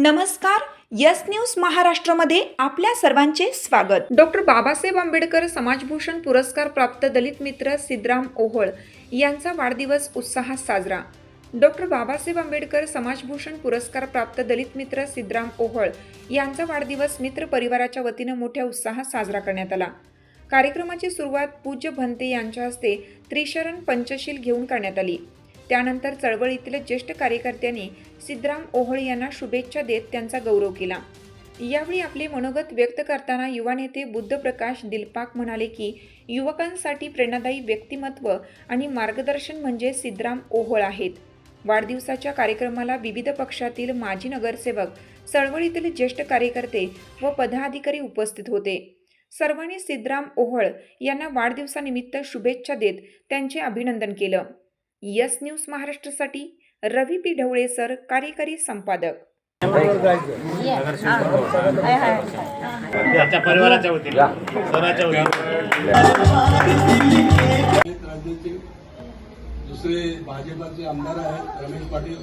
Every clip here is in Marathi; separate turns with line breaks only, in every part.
नमस्कार यस न्यूज महाराष्ट्रामध्ये आपल्या सर्वांचे स्वागत. डॉक्टर बाबासाहेब आंबेडकर समाजभूषण पुरस्कार प्राप्त दलित मित्र सिद्धराम ओहोळ यांचा वाढदिवस उत्साहात साजरा. डॉक्टर बाबासाहेब आंबेडकर समाजभूषण पुरस्कार प्राप्त दलित मित्र सिद्धराम ओहोळ यांचा वाढदिवस मित्र परिवाराच्या वतीनं मोठ्या उत्साहात साजरा करण्यात आला. कार्यक्रमाची सुरुवात पूज्य भंते यांच्या हस्ते त्रिशरण पंचशील घेऊन करण्यात आली. त्यानंतर चळवळीतील ज्येष्ठ कार्यकर्त्यांनी सिद्धराम ओहळ यांना शुभेच्छा देत त्यांचा गौरव केला. यावेळी आपले मनोगत व्यक्त करताना युवा नेते बुद्धप्रकाश दिलपाक म्हणाले की युवकांसाठी प्रेरणादायी व्यक्तिमत्व आणि मार्गदर्शन म्हणजे सिद्धराम ओहोळ आहेत. वाढदिवसाच्या कार्यक्रमाला विविध पक्षातील माजी नगरसेवक चळवळीतील ज्येष्ठ कार्यकर्ते व पदाधिकारी उपस्थित होते. सर्वांनी सिद्धराम ओहळ यांना वाढदिवसानिमित्त शुभेच्छा देत त्यांचे अभिनंदन केलं. यस न्यूज महाराष्ट्रासाठी रवी पी ढवळे सर कार्यकारी संपादक.
आमच्या परिवाराच्या वतीने. सराच्या वतीने.
एक राज्याचे दुसरे भाजपाचे आमदार आहेत रमेश पाटील.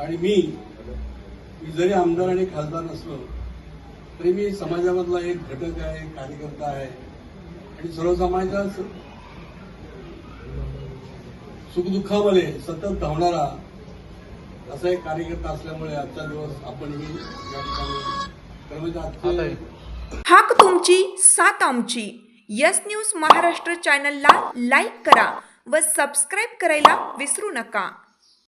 आणि मी मी जरी आमदार आणि खासदार नसलो तरी मी समाजामधला एक घटक आहे कार्यकर्ता आहे. आणि सर्वसामान्यांचा सुखदुःखामध्ये सतत धावणारा असा एक कार्यकर्ता असल्यामुळे आजचा दिवस आपण मी या ठिकाणी
हाक तुमची सात आमची. यस न्यूज महाराष्ट्र चॅनलला लाईक करा व सबस्क्राईब करायला विसरू नका.